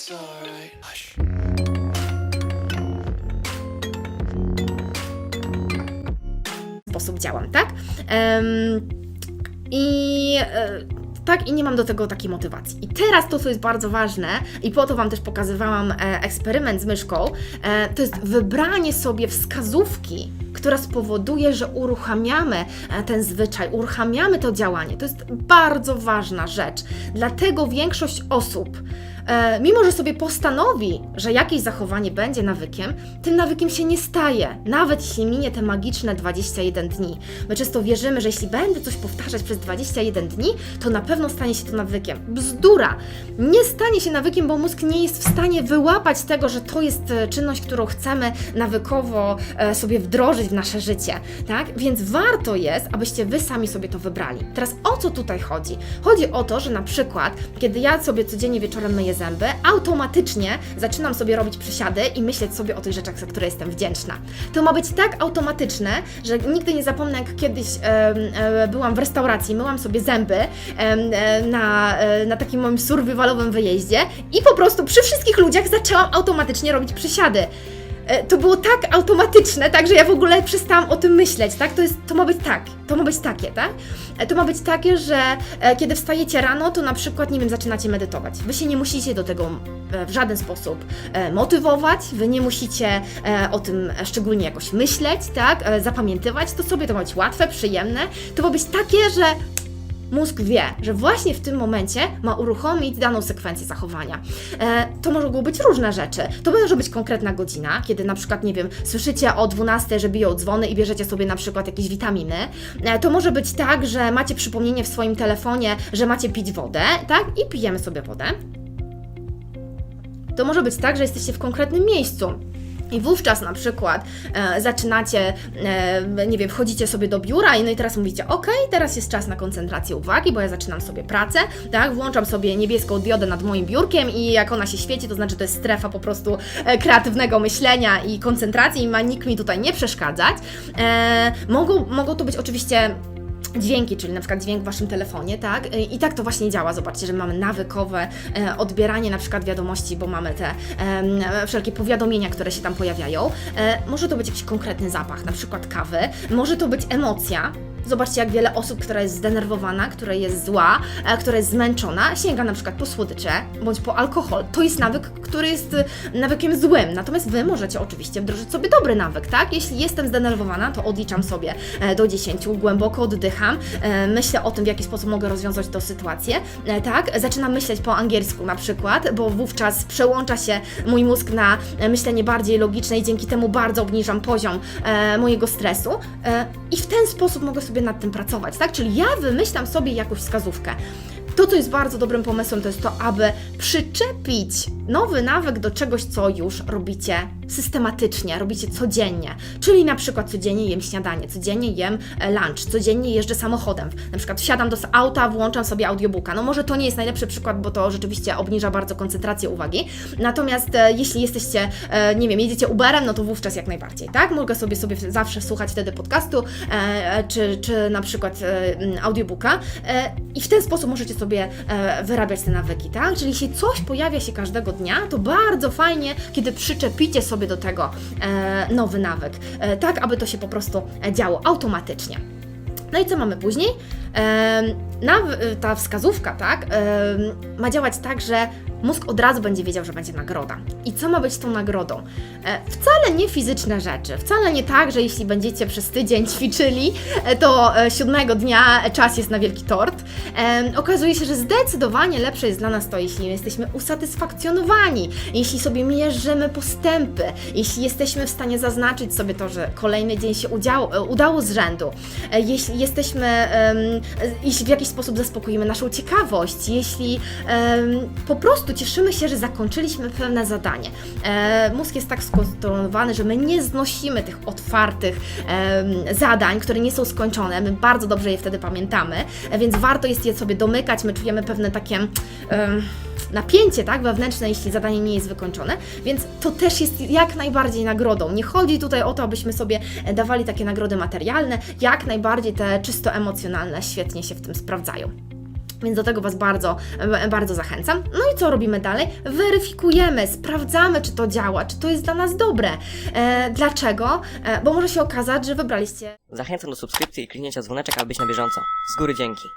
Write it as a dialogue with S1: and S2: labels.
S1: It's alright. Hush.
S2: sposób działam, tak? I e, tak, i nie mam do tego takiej motywacji. I teraz to, co jest bardzo ważne, i po to Wam też pokazywałam e, eksperyment z myszką, e, to jest wybranie sobie wskazówki, która spowoduje, że uruchamiamy e, ten zwyczaj, uruchamiamy to działanie. To jest bardzo ważna rzecz. Dlatego większość osób, mimo że sobie postanowi, że jakieś zachowanie będzie nawykiem, tym nawykiem się nie staje, nawet jeśli minie te magiczne 21 dni. My często wierzymy, że jeśli będę coś powtarzać przez 21 dni, to na pewno stanie się to nawykiem. Bzdura! Nie stanie się nawykiem, bo mózg nie jest w stanie wyłapać tego, że to jest e, czynność, którą chcemy nawykowo e, sobie wdrożyć w nasze życie, tak? Więc warto jest, abyście Wy sami sobie to wybrali. Teraz o co tutaj chodzi? Chodzi o to, że na przykład, kiedy ja sobie codziennie wieczorem myję zęby, automatycznie zaczynam sobie robić przysiady i myśleć sobie o tych rzeczach, za które jestem wdzięczna. To ma być tak automatyczne, że nigdy nie zapomnę, jak kiedyś e, byłam w restauracji, myłam sobie zęby e, na, e, na takim moim survivalowym wyjeździe i po prostu przy wszystkich ludziach zaczęłam automatycznie robić przysiady. E, To było tak automatyczne, tak, że ja w ogóle przestałam o tym myśleć, tak? To, jest, to ma być tak, to ma być takie, tak? E, To ma być takie, że e, kiedy wstajecie rano, to na przykład, nie wiem, zaczynacie medytować. Wy się nie musicie do tego w żaden sposób motywować, wy nie musicie o tym szczególnie jakoś myśleć, tak? Zapamiętywać to sobie, to ma być łatwe, przyjemne. To ma być takie, że mózg wie, że właśnie w tym momencie ma uruchomić daną sekwencję zachowania. E, to mogą być różne rzeczy. To może być konkretna godzina, kiedy na przykład, nie wiem, słyszycie o 12, że biją dzwony i bierzecie sobie na przykład jakieś witaminy. E, to może być tak, że macie przypomnienie w swoim telefonie, że macie pić wodę, tak? I pijemy sobie wodę. To może być tak, że jesteście w konkretnym miejscu. I wówczas na przykład e, zaczynacie, e, nie wiem, wchodzicie sobie do biura i no i teraz mówicie, ok, teraz jest czas na koncentrację uwagi, bo ja zaczynam sobie pracę, tak, włączam sobie niebieską diodę nad moim biurkiem i jak ona się świeci, to znaczy to jest strefa po prostu e, kreatywnego myślenia i koncentracji i ma nikt mi tutaj nie przeszkadzać. E, mogą, mogą to być oczywiście dźwięki, czyli na przykład dźwięk w Waszym telefonie, tak? I tak to właśnie działa. Zobaczcie, że mamy nawykowe e, odbieranie na przykład wiadomości, bo mamy te em, wszelkie powiadomienia, które się tam pojawiają. E, może to być jakiś konkretny zapach, na przykład kawy, może to być emocja. Zobaczcie, jak wiele osób, która jest zdenerwowana, która jest zła, e, która jest zmęczona, sięga na przykład po słodycze bądź po alkohol. To jest nawyk, który jest e, nawykiem złym. Natomiast Wy możecie oczywiście wdrożyć sobie dobry nawyk, tak? Jeśli jestem zdenerwowana, to odliczam sobie e, do 10, głęboko oddycham, myślę o tym, w jaki sposób mogę rozwiązać tę sytuację, tak? Zaczynam myśleć po angielsku na przykład, bo wówczas przełącza się mój mózg na myślenie bardziej logiczne i dzięki temu bardzo obniżam poziom mojego stresu i w ten sposób mogę sobie nad tym pracować, tak? Czyli ja wymyślam sobie jakąś wskazówkę. To, co jest bardzo dobrym pomysłem, to jest to, aby przyczepić nowy nawyk do czegoś, co już robicie systematycznie, robicie codziennie. Czyli na przykład codziennie jem śniadanie, codziennie jem e, lunch, codziennie jeżdżę samochodem. Na przykład wsiadam do auta, włączam sobie audiobooka. No może to nie jest najlepszy przykład, bo to rzeczywiście obniża bardzo koncentrację uwagi. Natomiast e, jeśli jesteście, e, nie wiem, jedziecie Uberem, no to wówczas jak najbardziej, tak? Mogę sobie sobie zawsze słuchać wtedy podcastu, czy, czy na przykład audiobooka i w ten sposób możecie sobie e, wyrabiać te nawyki, tak? Czyli jeśli coś pojawia się każdego dnia, to bardzo fajnie, kiedy przyczepicie sobie do tego e, nowy nawyk, e, tak aby to się po prostu e, działo automatycznie. No i co mamy później? Ta wskazówka, tak, ma działać tak, że mózg od razu będzie wiedział, że będzie nagroda. I co ma być tą nagrodą? E, wcale nie fizyczne rzeczy, wcale nie tak, że jeśli będziecie przez tydzień ćwiczyli, e, to e, siódmego dnia czas jest na wielki tort. Okazuje się, że zdecydowanie lepsze jest dla nas to, jeśli jesteśmy usatysfakcjonowani, jeśli sobie mierzymy postępy, jeśli jesteśmy w stanie zaznaczyć sobie to, że kolejny dzień się udziało, e, udało z rzędu, jeśli jesteśmy, jeśli w jakiś sposób zaspokoimy naszą ciekawość, jeśli po prostu cieszymy się, że zakończyliśmy pewne zadanie. E, mózg jest tak skonstruowany, że my nie znosimy tych otwartych zadań, które nie są skończone. My bardzo dobrze je wtedy pamiętamy, e, więc warto jest je sobie domykać. My czujemy pewne takie. Napięcie, tak, wewnętrzne, jeśli zadanie nie jest wykończone, więc to też jest jak najbardziej nagrodą. Nie chodzi tutaj o to, abyśmy sobie e, dawali takie nagrody materialne, jak najbardziej te czysto emocjonalne świetnie się w tym sprawdzają. Więc do tego Was bardzo, e, bardzo zachęcam. No i co robimy dalej? Weryfikujemy, sprawdzamy, czy to działa, czy to jest dla nas dobre. E, dlaczego? E, bo może się okazać, że wybraliście
S1: Zachęcam do subskrypcji i kliknięcia dzwoneczek, aby być na bieżąco. Z góry dzięki.